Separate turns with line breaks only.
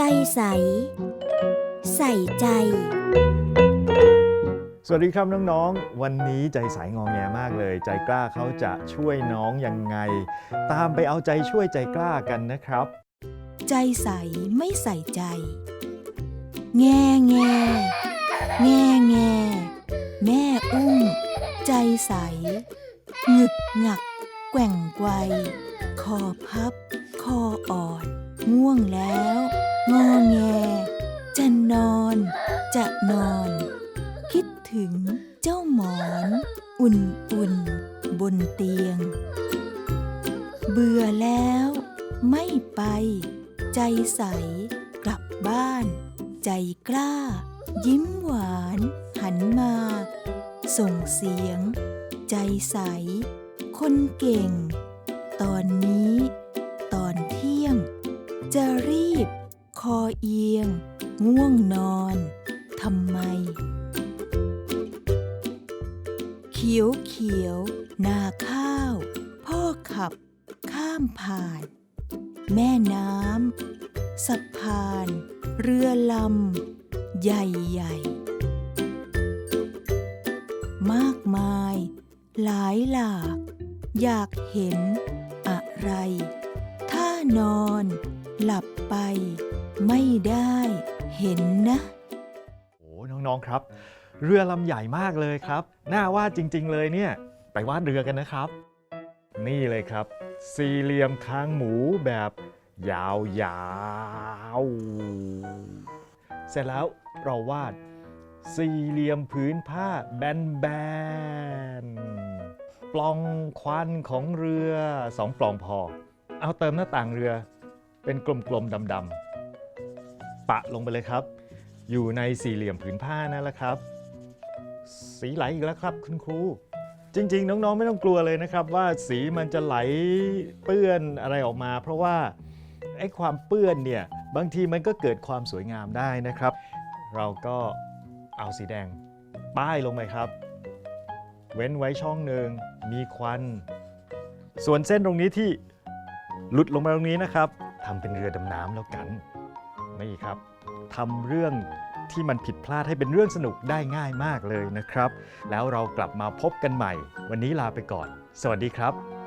ใจใส ใส่ใจ
สวัสดีครับน้องๆ วันนี้ใจสายงองแงมากเลย ใจกล้าเขาจะช่วยน้องยังไง ตามไปเอาใจช่วยใจกล้ากันนะครับ
ใจใสไม่ใส่ใจ แง่แง่แง่แง่แม่อุ้ม ใจใสหงึกหงัก แกว่งไกวคอพับ คออ่อน ง่วงแล้วงอแง จะนอน จะนอน คิดถึงเจ้าหมอน อุ่นอุ่นๆบนเตียง เบื่อแล้ว ไม่ไป ใจใส กลับบ้าน ใจกล้า ยิ้มหวาน หันมา ส่งเสียง ใจใส คนเก่ง ตอนนี้ จะรีบ คอเอียง ง่วงนอนทำไม เขียวเขียว นาข้าว พ่อขับ ข้ามผ่าน แม่น้ำสะพาน เรือลำ ใหญ่ใหญ่มากมาย หลายหลาก อยากเห็นอะไร ถ้านอน หลับไป ไม่ได้เห็นนะ
โอ้น้องๆครับ เรือลำใหญ่มากเลยครับ น่าวาดจริง ๆ เลยเนี่ยไปวาดเรือกันนะครับ นี่เลยครับ สี่เหลี่ยมคางหมูแบบ ยาวๆเสร็จแล้วเราวาดสี่เหลี่ยมผืนผ้าแบนๆปล่องควันของเรือสองปล่องพอ เอาเติมหน้าต่างเรือ เป็นกลมๆดำๆปะลงไปเลยครับ อยู่ในสี่เหลี่ยมผืนผ้านั่นแหละครับ สีไหลอีกแล้วครับคุณครู จริงๆ น้องๆ ไม่ต้องกลัวเลยนะครับ ว่าสีมันจะไหลเปื้อนอะไรออกมา เพราะว่าไอ้ความเปื้อนเนี่ยบางทีมันก็เกิดความสวยงามได้นะครับ เราก็เอาสีแดง ป้ายลงไปครับ เว้นไว้ช่องหนึ่งมีควัน ส่วนเส้นตรงนี้ที่หลุดลงมาตรงนี้นะครับ ทำเป็นเรือดำน้ำแล้วกัน นี่ครับทำเรื่องที่มันผิดพลาดให้เป็นเรื่องสนุกได้ง่ายมากเลยนะครับ แล้วเรากลับมาพบกันใหม่ วันนี้ลาไปก่อน สวัสดีครับ